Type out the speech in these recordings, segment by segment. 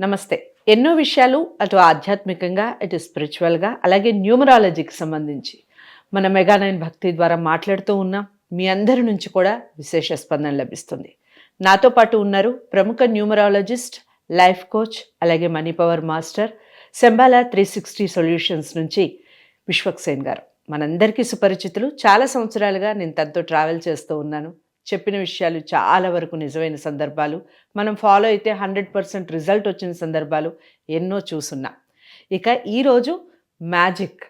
నమస్తే. ఎన్నో విషయాలు అటు ఆధ్యాత్మికంగా ఇటు స్పిరిచువల్గా అలాగే న్యూమరాలజీకి సంబంధించి మన మెగానైన్ భక్తి ద్వారా మాట్లాడుతూ ఉన్నాం. మీ అందరి నుంచి కూడా విశేష స్పందన లభిస్తుంది. నాతో పాటు ఉన్నారు ప్రముఖ న్యూమరాలజిస్ట్ లైఫ్ కోచ్ అలాగే money power master Shambhala three sixty solutions నుంచి విశ్వక్సేన్ గారు. మనందరికీ సుపరిచితులు. చాలా సంవత్సరాలుగా నేను తనతో ట్రావెల్ చేస్తూ ఉన్నాను. చెప్పిన విషయాలు చాలా వరకు నిజమైన సందర్భాలు. మనం ఫాలో అయితే హండ్రెడ్ పర్సెంట్ రిజల్ట్ వచ్చిన సందర్భాలు ఎన్నో చూసున్నా. ఇక ఈరోజు మ్యాజిక్.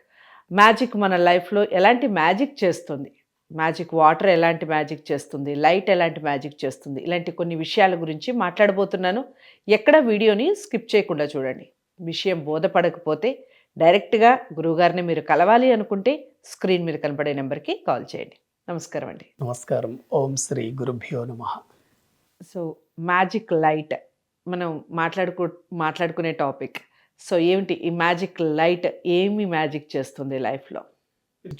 మ్యాజిక్ మన లైఫ్లో ఎలాంటి మ్యాజిక్ చేస్తుంది? మ్యాజిక్ వాటర్ ఎలాంటి మ్యాజిక్ చేస్తుంది? లైట్ ఎలాంటి మ్యాజిక్ చేస్తుంది? ఇలాంటి కొన్ని విషయాల గురించి మాట్లాడబోతున్నాను. ఎక్కడ వీడియోని స్కిప్ చేయకుండా చూడండి. విషయం బోధపడకపోతే డైరెక్ట్గా గురువుగారిని మీరు కలవాలి అనుకుంటే స్క్రీన్ మీద కనబడే నెంబర్కి కాల్ చేయండి. నమస్కారం అండి నమస్కారం. ఓం శ్రీ గురుభ్యో నమ. సో మ్యాజిక్ లైట్ మనం మాట్లాడుకో మాట్లాడుకునే టాపిక్. సో ఏమిటి? ఈ మ్యాజిక్ లైట్ ఏమి మ్యాజిక్ చేస్తుంది లైఫ్లో?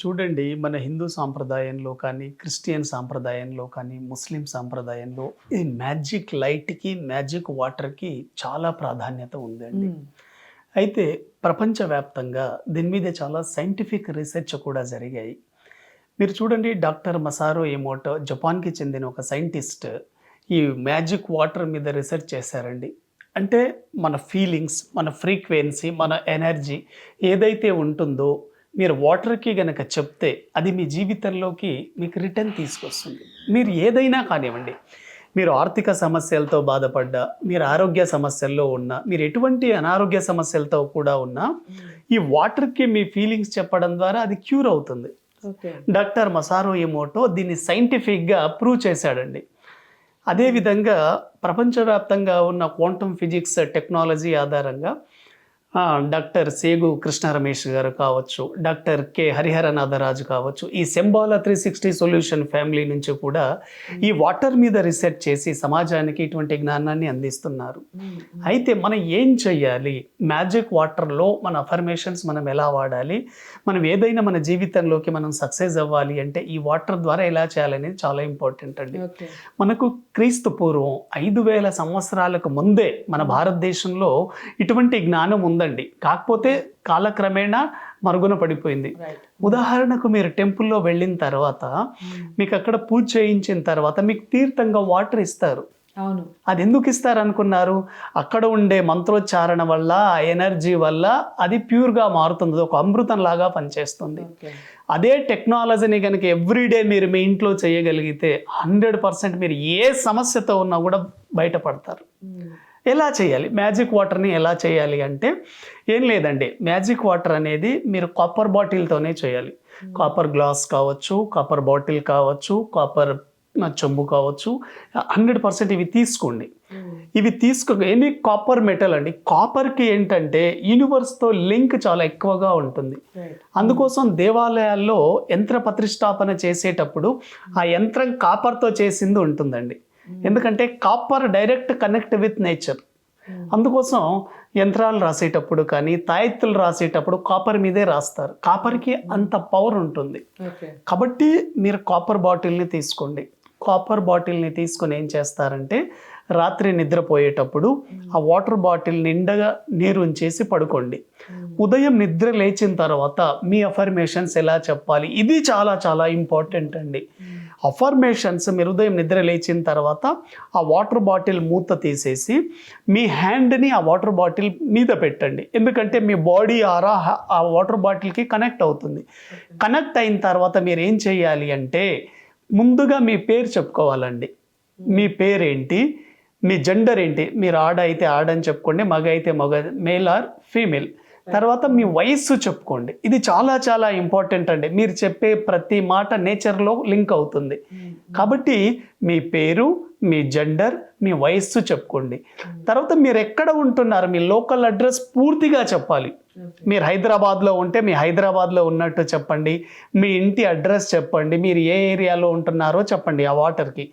చూడండి మన హిందూ సాంప్రదాయంలో కానీ క్రిస్టియన్ సాంప్రదాయంలో కానీ ముస్లిం సాంప్రదాయంలో ఈ మ్యాజిక్ లైట్కి మ్యాజిక్ వాటర్కి చాలా ప్రాధాన్యత ఉందండి. అయితే ప్రపంచవ్యాప్తంగా దీని మీద చాలా సైంటిఫిక్ రీసెర్చ్ కూడా జరిగాయి. మీరు చూడండి డాక్టర్ మసారో ఎమోటో జపాన్కి చెందిన ఒక సైంటిస్ట్ ఈ మ్యాజిక్ వాటర్ మీద రీసెర్చ్ చేశారండి. అంటే మన ఫీలింగ్స్ మన ఫ్రీక్వెన్సీ మన ఎనర్జీ ఏదైతే ఉంటుందో మీరు వాటర్కి గనక చెప్తే అది మీ జీవితంలోకి మీకు రిటర్న్ తీసుకొస్తుంది. మీరు ఏదైనా కానివ్వండి మీరు ఆర్థిక సమస్యలతో బాధపడ్డా మీరు ఆరోగ్య సమస్యల్లో ఉన్నా మీరు ఎటువంటి అనారోగ్య సమస్యలతో కూడా ఉన్నా ఈ వాటర్కి మీ ఫీలింగ్స్ చెప్పడం ద్వారా అది క్యూర్ అవుతుంది. డాక్టర్ మసారో ఎమోటో దీన్ని సైంటిఫిక్గా ప్రూవ్ చేశాడండి. అదేవిధంగా ప్రపంచవ్యాప్తంగా ఉన్న క్వాంటమ్ ఫిజిక్స్ టెక్నాలజీ ఆధారంగా డాక్టర్ సేగు కృష్ణ రమేష్ గారు కావచ్చు డాక్టర్ కె హరిహరనాథరాజు కావచ్చు ఈ Shambhala three sixty solution family నుంచి కూడా ఈ వాటర్ మీద రీసెర్చ్ చేసి సమాజానికి ఇటువంటి జ్ఞానాన్ని అందిస్తున్నారు. అయితే మనం ఏం చెయ్యాలి? మ్యాజిక్ వాటర్లో మన అఫర్మేషన్స్ మనం ఎలా వాడాలి? మనం ఏదైనా మన జీవితంలోకి మనం సక్సెస్ అవ్వాలి అంటే ఈ వాటర్ ద్వారా ఎలా చేయాలనేది చాలా ఇంపార్టెంట్ అండి. మనకు క్రీస్తు పూర్వం ఐదు వేల సంవత్సరాలకు ముందే మన భారతదేశంలో ఇటువంటి జ్ఞానం ఉందండి. కాకపోతే కాలక్రమేణా మరుగున పడిపోయింది. ఉదాహరణకు మీరు టెంపుల్లో వెళ్ళిన తర్వాత మీకు అక్కడ పూజ చేయించిన తర్వాత మీకు తీర్థంగా వాటర్ ఇస్తారు. అవును. అది ఎందుకు ఇస్తారు అనుకున్నారు అక్కడ ఉండే మంత్రోచ్చారణ వల్ల ఆ ఎనర్జీ వల్ల అది ప్యూర్గా మారుతుంది. ఒక అమృతం లాగా పనిచేస్తుంది అదే టెక్నాలజీని కనుక ఎవ్రీడే మీరు మీ ఇంట్లో చేయగలిగితే హండ్రెడ్ పర్సెంట్ మీరు ఏ సమస్యతో ఉన్నా కూడా బయటపడతారు. ఎలా చేయాలి? మ్యాజిక్ వాటర్ని ఎలా చేయాలి అంటే ఏం లేదండి. మ్యాజిక్ వాటర్ అనేది మీరు కాపర్ బాటిల్తోనే చేయాలి. కాపర్ గ్లాస్ కావచ్చు కాపర్ బాటిల్ కావచ్చు కాపర్ చెంబు కావచ్చు హండ్రెడ్ పర్సెంట్ ఇవి తీసుకోండి. ఇవి తీసుకో ఎనీ కాపర్ మెటల్ అండి? కాపర్కి ఏంటంటే యూనివర్స్తో లింక్ చాలా ఎక్కువగా ఉంటుంది. అందుకోసం దేవాలయాల్లో యంత్ర ప్రతిష్టాపన చేసేటప్పుడు ఆ యంత్రం కాపర్తో చేసింది ఉంటుందండి. ఎందుకంటే copper direct connect with nature అందుకోసం యంత్రాలు రాసేటప్పుడు కానీ తాయెత్తులు రాసేటప్పుడు కాపర్ మీదే రాస్తారు. కాపర్కి అంత పవర్ ఉంటుంది. కాబట్టి మీరు కాపర్ బాటిల్ని తీసుకోండి. కాపర్ బాటిల్ని తీసుకొని ఏం చేస్తారంటే రాత్రి నిద్రపోయేటప్పుడు ఆ వాటర్ బాటిల్ నిండగా నీరు ఉంచేసి పడుకోండి. ఉదయం నిద్ర లేచిన తర్వాత మీ అఫర్మేషన్స్ ఎలా చెప్పాలి? ఇది చాలా చాలా ఇంపార్టెంట్ అండి. అఫర్మేషన్స్ మీరు ఉదయం నిద్ర లేచిన తర్వాత ఆ వాటర్ బాటిల్ మూత తీసేసి మీ హ్యాండ్ని ఆ వాటర్ బాటిల్ మీద పెట్టండి. ఎందుకంటే మీ బాడీ ఆరా ఆ వాటర్ బాటిల్కి కనెక్ట్ అవుతుంది. కనెక్ట్ అయిన తర్వాత మీరు ఏం చేయాలి అంటే ముందుగా మీ పేరు చెప్పుకోవాలండి. మీ పేరేంటి? మీ జెండర్ ఏంటి? మీరు ఆడ అయితే ఆడని చెప్పుకోండి మగ అయితే మగ మేల్ ఆర్ ఫీమేల్ తర్వాత మీ వయస్సు చెప్పుకోండి. ఇది చాలా చాలా ఇంపార్టెంట్ అండి. మీరు చెప్పే ప్రతి మాట నేచర్లో లింక్ అవుతుంది. కాబట్టి మీ పేరు మీ జెండర్ మీ వయస్సు చెప్పుకోండి. తర్వాత మీరు ఎక్కడ ఉంటున్నారు? మీ లోకల్ అడ్రస్ పూర్తిగా చెప్పాలి. మీరు హైదరాబాద్లో ఉంటే మీ హైదరాబాద్లో ఉన్నట్టు చెప్పండి. మీ ఇంటి అడ్రస్ చెప్పండి. మీరు ఏ ఏరియాలో ఉంటున్నారో చెప్పండి ఆ వాటర్కి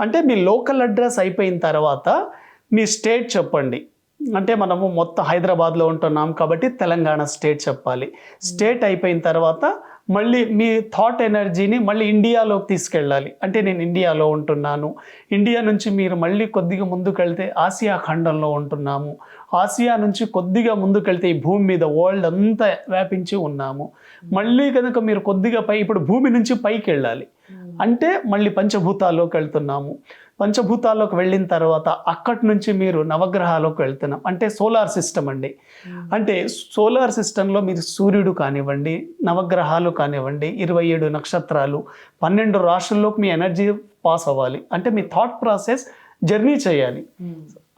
అంటే మీ లోకల్ అడ్రస్ అయిపోయిన తర్వాత మీ స్టేట్ చెప్పండి. అంటే మనము మొత్తం హైదరాబాద్లో ఉంటున్నాం కాబట్టి తెలంగాణ స్టేట్ చెప్పాలి. స్టేట్ అయిపోయిన తర్వాత మళ్ళీ మీ థాట్ ఎనర్జీని మళ్ళీ ఇండియాలోకి తీసుకెళ్ళాలి. అంటే నేను ఇండియాలో ఉంటున్నాను. ఇండియా నుంచి మీరు మళ్ళీ కొద్దిగా ముందుకెళ్తే ఆసియా ఖండంలో ఉంటున్నాము. ఆసియా నుంచి కొద్దిగా ముందుకెళ్తే ఈ భూమి మీద వరల్డ్ అంతా వ్యాపించి ఉన్నాము. మళ్ళీ కనుక మీరు కొద్దిగా పై ఇప్పుడు భూమి నుంచి పైకి వెళ్ళాలి. అంటే మళ్ళీ పంచభూతాల్లోకి వెళ్తున్నాము. పంచభూతాల్లోకి వెళ్ళిన తర్వాత అక్కడి నుంచి మీరు నవగ్రహాల్లోకి వెళ్తున్నాం. అంటే సోలార్ సిస్టమ్ అండి. అంటే సోలార్ సిస్టంలో మీరు సూర్యుడు కానివ్వండి నవగ్రహాలు కానివ్వండి ఇరవై ఏడు నక్షత్రాలు పన్నెండు రాష్ట్రాల్లోకి మీ ఎనర్జీ పాస్ అవ్వాలి. అంటే మీ థాట్ ప్రాసెస్ జర్నీ చేయాలి.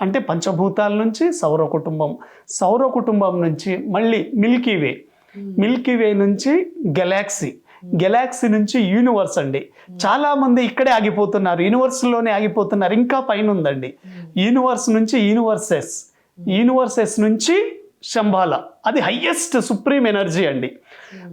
అంటే పంచభూతాల నుంచి సౌర కుటుంబం సౌర కుటుంబం నుంచి మళ్ళీ మిల్కీ వే. మిల్కీ వే నుంచి గెలాక్సీ. గెలాక్సీ నుంచి యూనివర్స్ అండి. చాలామంది ఇక్కడే ఆగిపోతున్నారు యూనివర్స్లోనే ఆగిపోతున్నారు ఇంకా పైన ఉందండి యూనివర్స్ నుంచి యూనివర్సెస్ యూనివర్సెస్ నుంచి శంభాల. అది హయ్యెస్ట్ సుప్రీం ఎనర్జీ అండి.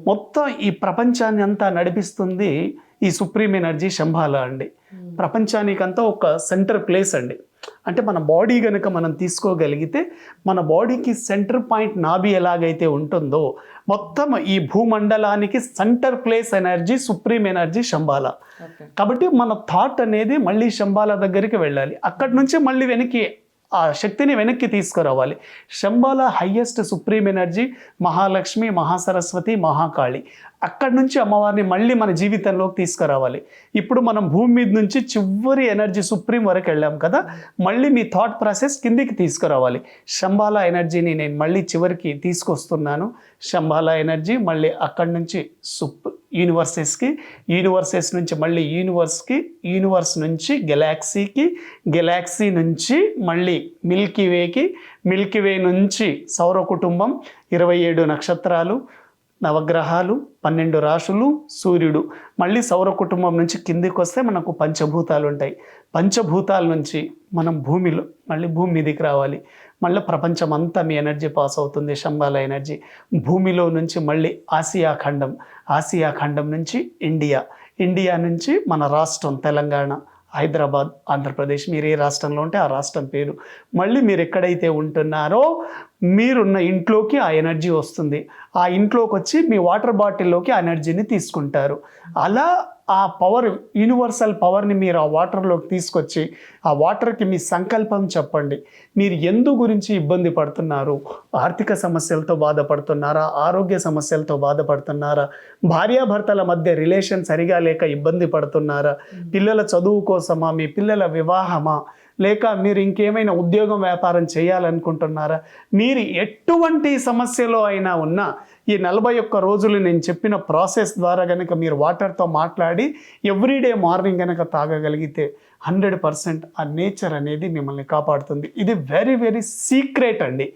మొత్తం ఈ ప్రపంచాన్ని అంతా నడిపిస్తుంది ఈ సుప్రీం ఎనర్జీ శంబాల అండి. ప్రపంచానికంతా ఒక సెంటర్ ప్లేస్ అండి. అంటే మన బాడీ కనుక మనం తీసుకోగలిగితే మన బాడీకి సెంటర్ పాయింట్ నాభి ఎలాగైతే ఉంటుందో మొత్తం ఈ భూమండలానికి centre place energy supreme energy Shambhala కాబట్టి మన థాట్ అనేది మళ్ళీ శంబాల దగ్గరికి వెళ్ళాలి. అక్కడి నుంచి మళ్ళీ వెనక్కి ఆ శక్తిని వెనక్కి తీసుకురావాలి. Shambhala highest supreme energy Mahalakshmi Mahasaraswati Mahakali. అక్కడి నుంచి అమ్మవారిని మళ్ళీ మన జీవితంలోకి తీసుకురావాలి. ఇప్పుడు మనం భూమి మీద నుంచి చివరి ఎనర్జీ సుప్రీం వరకు వెళ్ళాం కదా మళ్ళీ మీ థాట్ ప్రాసెస్ కిందికి తీసుకురావాలి. శంబాల ఎనర్జీని నేను మళ్ళీ చివరికి తీసుకొస్తున్నాను. శంబాల ఎనర్జీ మళ్ళీ అక్కడి నుంచి సుప్ యూనివర్సెస్కి యూనివర్సెస్ నుంచి మళ్ళీ యూనివర్స్కి యూనివర్స్ నుంచి గెలాక్సీకి గెలాక్సీ నుంచి మళ్ళీ మిల్కీ వేకి మిల్కీ వే నుంచి సౌర కుటుంబం ఇరవై ఏడు నక్షత్రాలు నవగ్రహాలు పన్నెండు రాశులు సూర్యుడు. మళ్ళీ సౌర కుటుంబం నుంచి కిందికి వస్తే మనకు పంచభూతాలు ఉంటాయి. పంచభూతాల నుంచి మనం భూమిలో మళ్ళీ భూమి మీదకి రావాలి. మళ్ళీ ప్రపంచం అంతా మీ ఎనర్జీ పాస్ అవుతుంది శంబాల ఎనర్జీ. భూమిలో నుంచి మళ్ళీ ఆసియా ఖండం. ఆసియా ఖండం నుంచి ఇండియా. ఇండియా నుంచి మన రాష్ట్రం తెలంగాణ. హైదరాబాద్ ఆంధ్రప్రదేశ్ మీరు ఏ రాష్ట్రంలో ఉంటే ఆ రాష్ట్రం పేరు. మళ్ళీ మీరు ఎక్కడైతే ఉంటున్నారో మీరున్న ఇంట్లోకి ఆ ఎనర్జీ వస్తుంది. ఆ ఇంట్లోకి వచ్చి మీ వాటర్ బాటిల్లోకి ఆ ఎనర్జీని తీసుకుంటారు. అలా ఆ పవర్ యూనివర్సల్ పవర్ని మీరు ఆ వాటర్లోకి తీసుకొచ్చి ఆ వాటర్కి మీ సంకల్పం చెప్పండి. మీరు ఎందు గురించి ఇబ్బంది పడుతున్నారు? ఆర్థిక సమస్యలతో బాధపడుతున్నారా? ఆరోగ్య సమస్యలతో బాధపడుతున్నారా? భార్యాభర్తల మధ్య రిలేషన్ సరిగా లేక ఇబ్బంది పడుతున్నారా? పిల్లల చదువు కోసమా? మీ పిల్లల వివాహమా? లేక మీరు ఇంకేమైనా ఉద్యోగం వ్యాపారం చేయాలనుకుంటున్నారా? మీరు ఎటువంటి సమస్యలో అయినా ఉన్నా ఈ నలభై ఒక్క రోజులు నేను చెప్పిన ప్రాసెస్ ద్వారా కనుక మీరు వాటర్తో మాట్లాడి ఎవ్రీడే మార్నింగ్ కనుక తాగగలిగితే హండ్రెడ్ పర్సెంట్ ఆ నేచర్ అనేది మిమ్మల్ని కాపాడుతుంది. ఇది వెరీ వెరీ సీక్రెట్ అండి.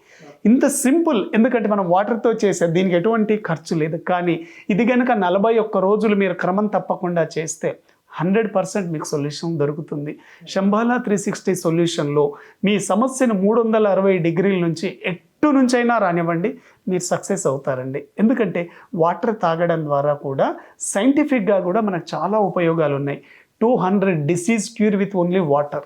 ఇంత సింపుల్ ఎందుకంటే మనం వాటర్తో చేసే దీనికి ఎటువంటి ఖర్చు లేదు. కానీ ఇది కనుక నలభై ఒక్క రోజులు మీరు క్రమం తప్పకుండా చేస్తే హండ్రెడ్ పర్సెంట్ మీకు సొల్యూషన్ దొరుకుతుంది. శంబాలా త్రీ సిక్స్టీ సొల్యూషన్లో మీ సమస్యను మూడు వందల అరవై డిగ్రీల నుంచి ఎటు నుంచైనా రానివ్వండి మీరు సక్సెస్ అవుతారండి. ఎందుకంటే వాటర్ తాగడం ద్వారా కూడా సైంటిఫిక్గా కూడా మనకు చాలా ఉపయోగాలు ఉన్నాయి two hundred disease cure with only water.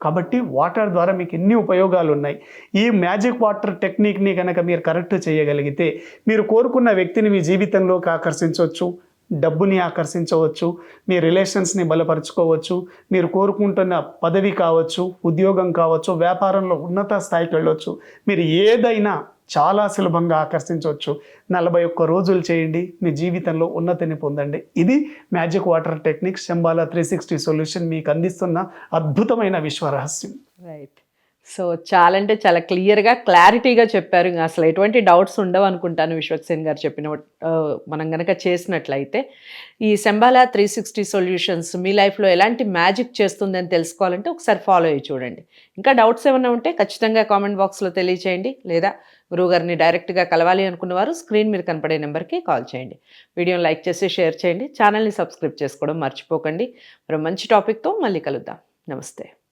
కాబట్టి వాటర్ ద్వారా మీకు ఎన్ని ఉపయోగాలు ఉన్నాయి ఈ మ్యాజిక్ వాటర్ టెక్నిక్ని కనుక మీరు కరెక్ట్ చేయగలిగితే మీరు కోరుకున్న వ్యక్తిని మీ జీవితంలోకి ఆకర్షించవచ్చు. డబ్బుని ఆకర్షించవచ్చు మీ రిలేషన్స్ని బలపరుచుకోవచ్చు మీరు కోరుకుంటున్న పదవి కావచ్చు ఉద్యోగం కావచ్చు వ్యాపారంలో ఉన్నత స్థాయికి వెళ్ళవచ్చు మీరు ఏదైనా చాలా సులభంగా ఆకర్షించవచ్చు. నలభై ఒక్క రోజులు చేయండి మీ జీవితంలో ఉన్నతిని పొందండి. ఇది magic water technique Shambhala three sixty solution మీకు అందిస్తున్న అద్భుతమైన విశ్వరహస్యం. రైట్ సో చాలా అంటే చాలా క్లియర్గా క్లారిటీగా చెప్పారు. ఇంకా అసలు ఎటువంటి డౌట్స్ ఉండవు అనుకుంటాను విశ్వక్సేన్ గారు చెప్పిన మనం గనక చేసినట్లయితే. ఈ సెంబాలా త్రీ సిక్స్టీ సొల్యూషన్స్ మీ లైఫ్లో ఎలాంటి మ్యాజిక్ చేస్తుంది అని తెలుసుకోవాలంటే ఒకసారి ఫాలో అయ్యి చూడండి. ఇంకా డౌట్స్ ఏమైనా ఉంటే ఖచ్చితంగా కామెంట్ బాక్స్లో తెలియచేయండి. లేదా గురువుగారిని డైరెక్ట్గా కలవాలి అనుకున్నవారు స్క్రీన్ మీద కనపడే నెంబర్కి కాల్ చేయండి. వీడియోని లైక్ చేసి షేర్ చేయండి. ఛానల్ని సబ్స్క్రైబ్ చేసుకోవడం మర్చిపోకండి. మరో మంచి టాపిక్తో మళ్ళీ కలుద్దాం. నమస్తే.